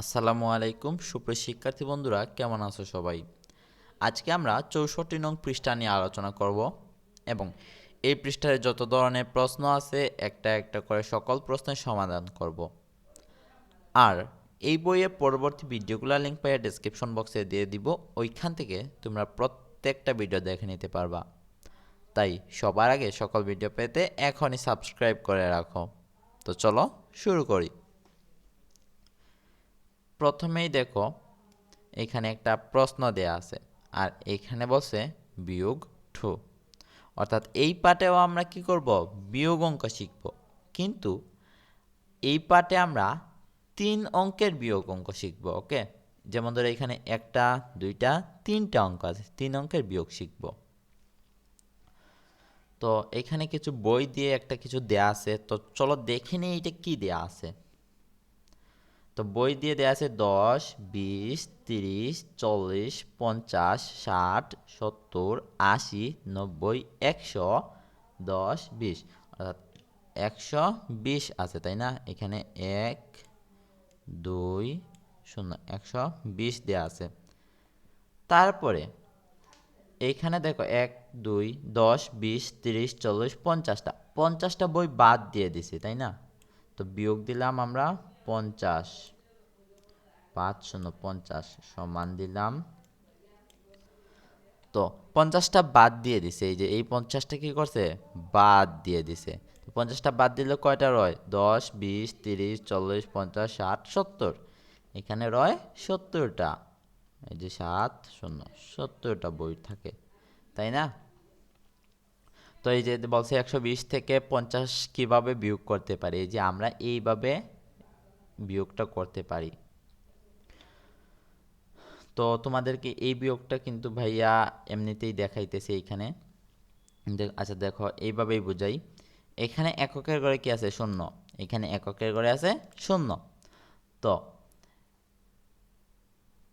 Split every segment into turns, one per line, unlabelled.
আসসালামু আলাইকুম, সুপ্রিয় শিক্ষার্থী বন্ধুরা, কেমন আছো সবাই? আজকে আমরা চৌষট্টি নং পৃষ্ঠা নিয়ে আলোচনা করব এবং এই পৃষ্ঠায় যত ধরনের প্রশ্ন আছে, একটা একটা করে সকল প্রশ্নের সমাধান করব। আর এই বইয়ের পরবর্তী ভিডিওগুলো লিঙ্ক পাইয়া ডেসক্রিপশন বক্সে দিয়ে দিব, ওইখান থেকে তোমরা প্রত্যেকটা ভিডিও দেখে নিতে পারবা। তাই সবার আগে সকল ভিডিও পেতে এখনই সাবস্ক্রাইব করে রাখো। তো চলো, শুরু করি। প্রথমেই দেখো, এখানে একটা প্রশ্ন দেয়া আছে, আর এখানে বলছে বিয়োগ টু। অর্থাৎ এই পাটেও আমরা কি করব? বিয়োগ অঙ্ক শিখব। কিন্তু এই পাটে আমরা তিন অঙ্কের বিয়োগ অঙ্ক শিখব, ওকে? যেমন ধরো এখানে একটা, দুইটা, তিনটা অঙ্ক আছে, তিন অঙ্কের বিয়োগ শিখব। তো এখানে কিছু বই দিয়ে একটা কিছু দেয়া আছে, তো চলো দেখে নিই এটা কি দেয়া আছে। তো বই দিয়ে দেওয়া আছে দশ, বিশ, তিরিশ, চল্লিশ, পঞ্চাশ, ষাট, সত্তর, আশি, নব্বই, একশো, দশ, বিশ। অর্থাৎ একশো বিশ আছে, তাই না? এখানে এক, দুই, শূন্য, একশো বিশ দেওয়া আছে। তারপরে এইখানে দেখো এক, দুই, দশ, বিশ, তিরিশ, চল্লিশ, পঞ্চাশটা। পঞ্চাশটা বই বাদ দিয়ে দিছি, তাই না? তো বিয়োগ দিলাম আমরা পঞ্চাশ। পাঁচ শূন্য পঞ্চাশ সমান দিলাম। তো পঞ্চাশটা বাদ দিয়ে দিছে, এই যে এই পঞ্চাশটা কি করছে? বাদ দিয়ে দিছে। পঞ্চাশটা বাদ দিলে কয়টা রয়? দশ, বিশ, তিরিশ, চল্লিশ, পঞ্চাশ, ষাট, সত্তর। এখানে রয় সত্তরটা। এই যে সাত শূন্য, সত্তরটা বই থাকে, তাই না? তো এই যে বলছে একশো বিশ থেকে পঞ্চাশ কীভাবে বিয়োগ করতে পারি? এই যে আমরা এইভাবে বিয়োগটা করতে পারি। তো তোমাদেরকে এই বিয়োগটা কিন্তু ভাইয়া এমনিতেই দেখাইতেছে এইখানে। আচ্ছা দেখো, এইভাবেই বুঝাই। এখানে এককের ঘরে কি আছে? শূন্য। এখানে এককের ঘরে আছে শূন্য। তো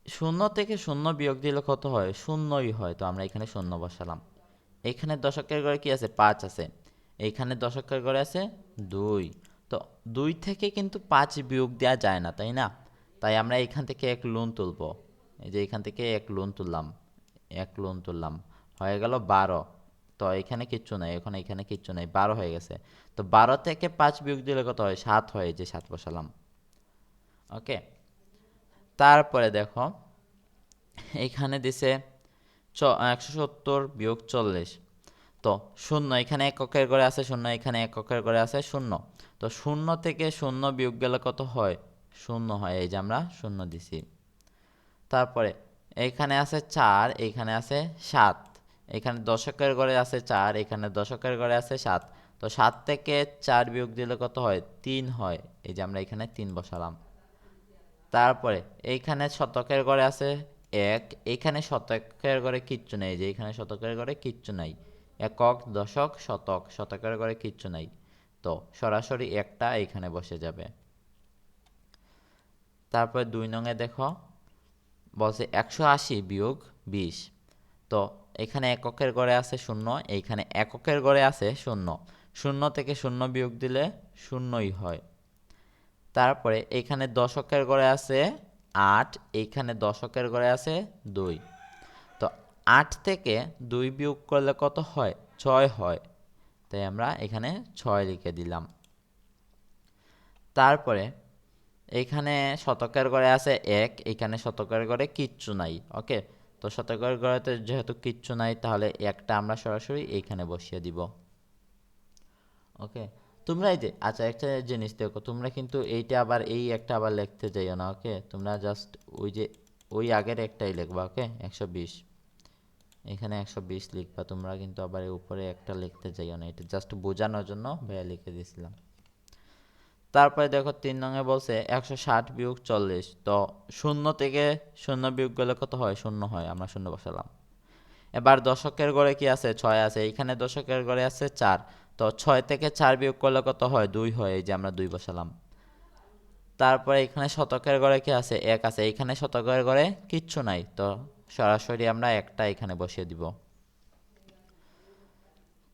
শূন্য থেকে শূন্য বিয়োগ দিলে কত হয়? শূন্যই হয়। তো আমরা এখানে শূন্য বসালাম। এখানে দশকের ঘরে কি আছে? পাঁচ আছে। এইখানে দশকের ঘরে আছে দুই। তো দুই থেকে কিন্তু পাঁচ বিয়োগ দেওয়া যায় না, তাই না? তাই আমরা এখান থেকে এক লোন তুলব। এই যে এখান থেকে এক লোন তুললাম, এক লোন তুললাম, হয়ে গেল বারো। তো এখানে কিচ্ছু নাই, এখন এখানে কিচ্ছু নাই, বারো হয়ে গেছে। তো বারো থেকে পাঁচ বিয়োগ দিলে কত হয়? সাত হয় যে সাত বসালাম। ওকে? তারপরে দেখো, এখানে দিছে চ, একশো সত্তর বিয়োগ চল্লিশ। তো শূন্য, এখানে এককের করে আছে শূন্য, এখানে এককের করে আছে শূন্য। তো শূন্য থেকে শূন্য বিয়োগ গেলে কত হয়? শূন্য হয়। এই যে আমরা শূন্য দিছি। তারপরে এইখানে আছে চার এইখানে আছে সাত। এখানে দশকের ঘরে আছে চার, এখানে দশকের ঘরে আছে সাত। তো সাত থেকে চার বিয়োগ দিলে কত হয়? তিন হয়। এই যে আমরা এখানে তিন বসালাম। তারপরে এইখানে শতকের ঘরে আছে এক। এখানে শতকের ঘরে কিচ্ছু নেই। যে এইখানে শতকের ঘরে কিচ্ছু নাই। একক, দশক, শতক। শতকের ঘরে কিচ্ছু নাই। তো সরাসরি একটা এইখানে বসে যাবে। তারপরে দুই নঙে দেখো, বলছে একশো আশি বিয়োগ বিশ। তো এখানে এককের ঘরে আছে শূন্য, এইখানে এককের ঘরে আছে শূন্য। শূন্য থেকে শূন্য বিয়োগ দিলে শূন্যই হয়। তারপরে এইখানে দশকের ঘরে আছে আট, এইখানে দশকের ঘরে আছে দুই। তো আট থেকে দুই বিয়োগ করলে কত হয়? ছয় হয়। তাই আমরা এখানে ছয় লিখে দিলাম। তারপরে এইখানে শতকের ঘরে আছে এক এইখানে শতকের ঘরে কিচ্ছু নাই, ওকে? তো শতকের ঘরেতে যেহেতু কিচ্ছু নাই, তাহলে একটা আমরা সরাসরি এইখানে বসিয়ে দিব, ওকে? তোমরা এই যে আচ্ছা একটা জিনিস দেখো, তোমরা কিন্তু এইটা আবার, এই একটা আবার লিখতে যাইও না, ওকে? তোমরা জাস্ট ওই যে, ওই আগের একটাই লিখবা, ওকে? একশো বিশ। এখানে একশো বিশ লিখবা, তোমরা কিন্তু আবার উপরে একটা লিখতে যাইও না, এটা জাস্ট বোঝানোর জন্য ভাইয়া লিখে দিয়েছিলাম তারপরে দেখো তিন নঙে বলছে একশো ষাট বিয়োগ চল্লিশ, তো শূন্য থেকে শূন্য বিয়োগ গেলে কত হয়? শূন্য হয়, আমরা শূন্য বসালাম। এবার দশকের ঘরে কি আছে? ছয় আছে এখানে দশকের ঘরে আছে চার, তো ছয় থেকে চার বিয়োগ করলে কত হয়? দুই হয়, এই যে আমরা দুই বসালাম। তারপরে এখানে শতকের ঘরে কি আছে? এক আছে। এখানে শতকের ঘরে কিচ্ছু নাই। তো সরাসরি আমরা একটা এখানে বসিয়ে দিব।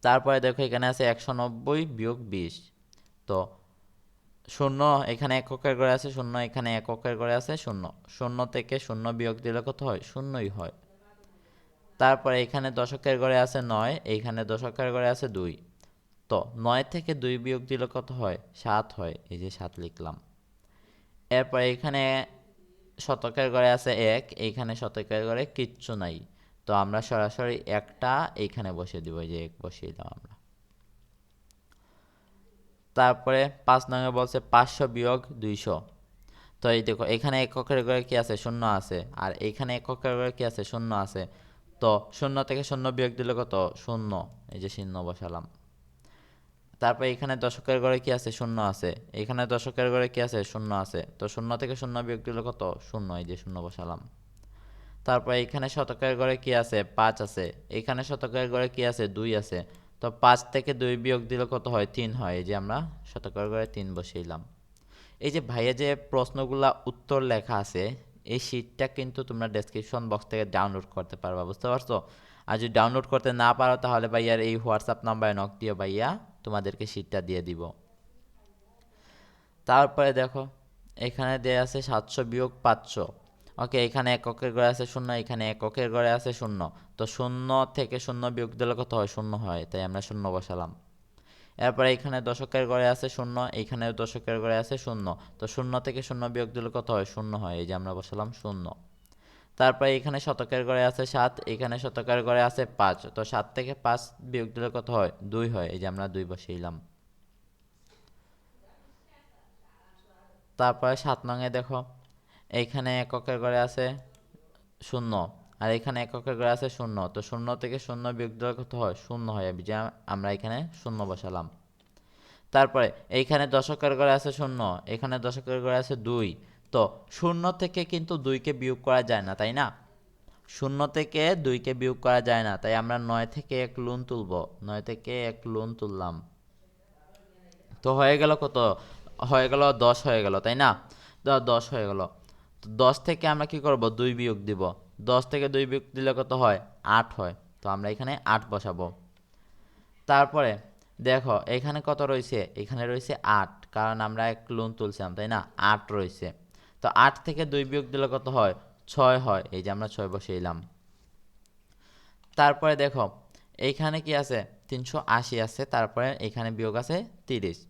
তারপরে দেখো এখানে আছে একশো নব্বই বিয়োগ বিশ। তো শূন্য এখানে এককের ঘরে আছে, শূন্য এখানে এককের ঘরে আছে, শূন্য। শূন্য থেকে শূন্য বিয়োগ দিলে কত হয়? শূন্যই হয়। তারপরে এখানে দশকের ঘরে আছে নয় এইখানে দশকের ঘরে আছে দুই। তো নয় থেকে দুই বিয়োগ দিলে কত হয়? সাত হয়। এই যে সাত লিখলাম। এরপর এখানে শতকের ঘরে আছে এক এইখানে শতকের ঘরে কিচ্ছু নাই। তো আমরা সরাসরি একটা এইখানে বসিয়ে দিব যে এক বসিয়ে দিলাম আমরা। তারপরে পাঁচ নম্বরে বলছে পাঁচশো বিয়োগ দুইশো। তো এই দেখো, এখানে এককের ঘরে কি আছে? শূন্য আছে। আর এখানে এককের ঘরে কি আছে? শূন্য আছে। তো শূন্য থেকে শূন্য বিয়োগ দিলে কত? শূন্য। এই যে শূন্য বসালাম। তারপরে এখানে দশকের ঘরে কি আছে? শূন্য আছে। এখানে দশকের ঘরে কি আছে? শূন্য আছে। তো শূন্য থেকে শূন্য বিয়োগ দিলে কত? শূন্য, এই যে শূন্য বসালাম। তারপরে এখানে শতকের ঘরে কি আছে? পাঁচ আছে। এখানে শতকের ঘরে কি আছে? দুই আছে। তো পাঁচ থেকে দুই বিয়োগ দিলে কত হয়? তিন হয়। এই যে আমরা শতকের ঘরে তিন বসিয়েলাম এই যে ভাইয়া যে প্রশ্নগুলা উত্তর লেখা আছে এই শিটটা কিন্তু তোমরা ডেসক্রিপশন বক্স থেকে ডাউনলোড করতে পারবা, বুঝতে পারছ? আর যদি ডাউনলোড করতে না পারো, তাহলে ভাইয়ার এই হোয়াটসঅ্যাপ নাম্বারে নক দিয়ে ভাইয়া, তোমাদেরকে শিটটা দিয়ে দিব। তারপরে দেখো, এখানে দেয়া আছে সাতশো বিয়োগ পাঁচশো। ওকে এখানে এককের ঘরে আছে শূন্য, এখানে এককের ঘরে আছে শূন্য। তো শূন্য থেকে শূন্য বিয়োগ দিলে কত হয়? শূন্য হয়, তাই আমরা শূন্য বসালাম। এরপরে এখানে দশকের ঘরে আছে শূন্য এইখানে দশকের ঘরে আছে শূন্য। তো শূন্য থেকে শূন্য বিয়োগ দিলে কত হয়? শূন্য হয়। এই যে আমরা বসালাম শূন্য। তারপরে এখানে শতকের ঘরে আছে সাত, এখানে শতকের ঘরে আছে পাঁচ। তো সাত থেকে পাঁচ বিয়োগ দিলে কত হয়? দুই হয়। এই যে আমরা দুই বসিয়েলাম তারপরে সাত নঙে দেখো এইখানে এককের ঘরে আছে শূন্য। আর এখানে এককের ঘরে আছে শূন্য। তো শূন্য থেকে শূন্য বিয়োগ দিলে কত হয়? শূন্য হয় এই যে আমরা এখানে শূন্য বসালাম। তারপরে, এইখানে দশকের ঘরে আছে শূন্য, এখানে দশকের ঘরে আছে দুই। তো শূন্য থেকে কিন্তু দুইকে বিয়োগ করা যায় না, তাই না? শূন্য থেকে দুইকে বিয়োগ করা যায় না, তাই আমরা নয় থেকে এক লোন তুলব। নয় থেকে এক লোন তুললাম। তো হয়ে গেল কত? হয়ে গেল দশ হয়ে গেল, তাই না? দশ হয়ে গেল। তো দশ থেকে আমরা কি করব? দুই বিয়োগ দিব। দশ থেকে দুই বিয়োগ দিলে কত হয়? আট হয়। তো আমরা এখানে আট বসাবো। তারপরে দেখো, এখানে কত রয়েছে? এখানে রয়েছে আট। কারণ আমরা এক লোন তুলছিলাম, তাই না? আট রয়েছে। তো আট থেকে দুই বিয়োগ দিলে কত হয়? ছয় হয়। এই যে আমরা ছয় বসিয়েলাম। তারপরে দেখো এইখানে কি আছে? তিনশো আশি আছে। তারপরে এখানে বিয়োগ আছে তিরিশ।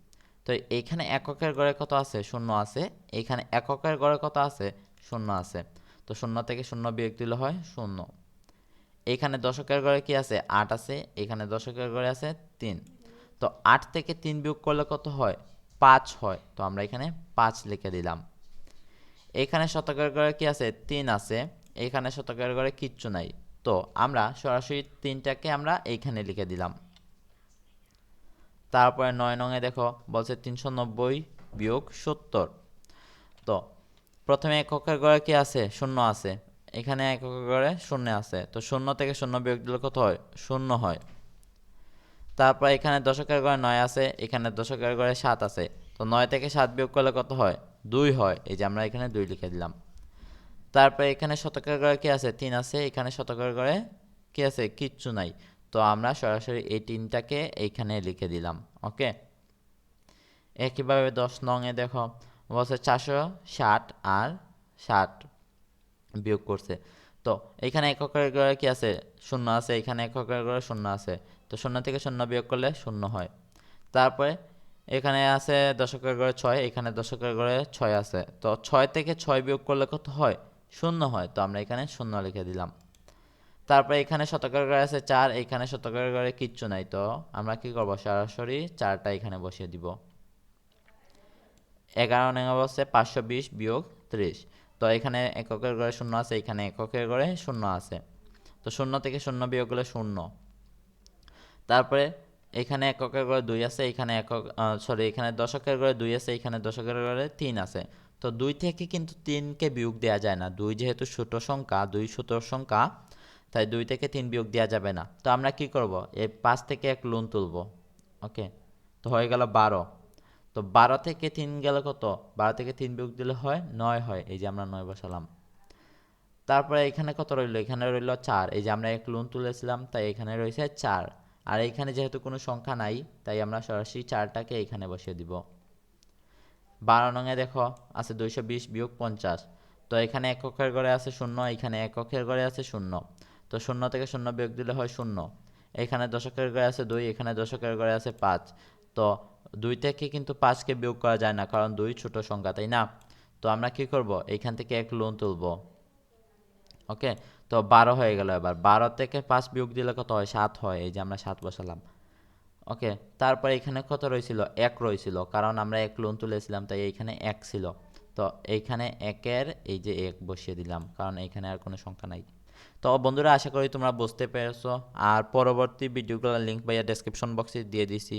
তো এইখানে এককের গড়ে কত আছে? শূন্য আছে। এইখানে এককের গড়ে কত আছে? শূন্য আছে। তো শূন্য থেকে শূন্য বিয়োগ দিলে হয় শূন্য। এখানে দশকের ঘরে কি আছে? আট আছে। এখানে দশকের ঘরে আছে তিন। তো আট থেকে তিন বিয়োগ করলে কত হয়? পাঁচ হয়। তো আমরা এখানে পাঁচ লিখে দিলাম। এখানে শতকের ঘরে কি আছে? তিন আছে। এখানে শতকের ঘরে কিচ্ছু নাই। তো আমরা সরাসরি তিনটাকে আমরা এইখানে লিখে দিলাম। তারপরে নয় নঙে দেখো, বলছে তিনশো নব্বই বিয়োগ সত্তর। তো প্রথমে এককের ঘরে কি আছে? শূন্য আছে। এখানে এককের ঘরে শূন্য আছে। তো শূন্য থেকে শূন্য বিয়োগ দিলে কত হয়? শূন্য হয়। তারপর এখানে দশকের গড়ে নয় আছে, এখানে দশকের ঘরে সাত আছে। তো নয় থেকে সাত বিয়োগ করলে কত হয়? দুই হয়। এই যে আমরা এখানে দুই লিখে দিলাম। তারপরে এখানে শতকের ঘরে কি আছে? তিন আছে। এখানে শতকের গড়ে কি আছে? কিচ্ছু নাই। তো আমরা সরাসরি এই তিনটাকে এইখানে লিখে দিলাম। ওকে? একইভাবে দশ নংয়ে দেখো। বলছে চারশো ষাট আর ষাট বিয়োগ করছে। তো এখানে এককের ঘরে কি আছে? শূন্য আছে। এখানে এককের ঘরে শূন্য আছে। তো শূন্য থেকে শূন্য বিয়োগ করলে শূন্য হয়। তারপরে এখানে আছে দশকের ঘরে ছয়। এখানে দশকের ঘরে ছয় আছে। তো ছয় থেকে ছয় বিয়োগ করলে কত হয়? শূন্য হয়। তো আমরা এখানে শূন্য লিখে দিলাম। তারপরে এখানে শতকের ঘরে আছে চার। এখানে শতকের ঘরে কিচ্ছু নাই। তো আমরা কি করব? সরাসরি চারটা এখানে বসিয়ে দিব। এগারো নেওয়া হচ্ছে পাঁচশো বিশ বিয়োগ ত্রিশ। তো এখানে এককের ঘরে শূন্য আছে, এখানে এককের ঘরে শূন্য আছে। তো শূন্য থেকে শূন্য বিয়োগ করলে শূন্য। তারপরে এখানে এককের ঘরে দুই আছে, এখানে একক সরি এখানে দশকের ঘরে দুই আছে, এখানে দশকের ঘরে তিন আছে। তো দুই থেকে কিন্তু তিনকে বিয়োগ দেওয়া যায় না। দুই যেহেতু ছোট সংখ্যা, দুই ছোট সংখ্যা, তাই দুই থেকে তিন বিয়োগ দেওয়া যাবে না। তো আমরা কি করব? এই পাঁচ থেকে এক লোন তুলব। ওকে? তো হয়ে গেল বারো। তো বারো থেকে তিন গেলে কত? বারো থেকে তিন বিয়োগ দিলে হয় নয় হয়, এই যে আমরা নয় বসালাম। তারপরে এখানে কত রইল? এখানে রইল চার, এই যে আমরা এক লোন তুলেছিলাম, তাই এখানে রয়েছে চার। আর এখানে যেহেতু কোনো সংখ্যা নাই, তাই আমরা সরাসরি চারটাকে এখানে বসিয়ে দিব। বারো নঙে দেখো, আছে দুইশো বিশ বিয়োগ পঞ্চাশ। তো এখানে এককের ঘরে আছে শূন্য, এখানে এককের ঘরে আছে শূন্য। তো শূন্য থেকে শূন্য বিয়োগ দিলে হয় শূন্য। এখানে দশকের ঘরে আছে দুই, এখানে দশকের ঘরে আছে পাঁচ। তো দুই থেকে কিন্তু পাঁচকে বিয়োগ করা যায় না, কারণ দুই ছোট সংখ্যা, তাই না? তো আমরা কি করব? এইখান থেকে এক লোন তুলব। ওকে? তো বারো হয়ে গেল এবার। বারো থেকে পাঁচ বিয়োগ দিলে কত হয়? সাত হয়। এই যে আমরা সাত বসালাম। ওকে? তারপর এখানে কত রয়েছিল এক রয়েছিল কারণ আমরা এক লোন তুলেছিলাম, তাই এইখানে এক ছিল। তো এইখানে একের এই যে এক বসিয়ে দিলাম, কারণ এইখানে আর কোনো সংখ্যা নাই। তো বন্ধুরা, আশা করি তোমরা বুঝতে পেরেছ। আর পরবর্তী ভিডিওগুলোর লিঙ্ক ভাইয়া ডেসক্রিপশন বক্সে দিয়ে দিছি।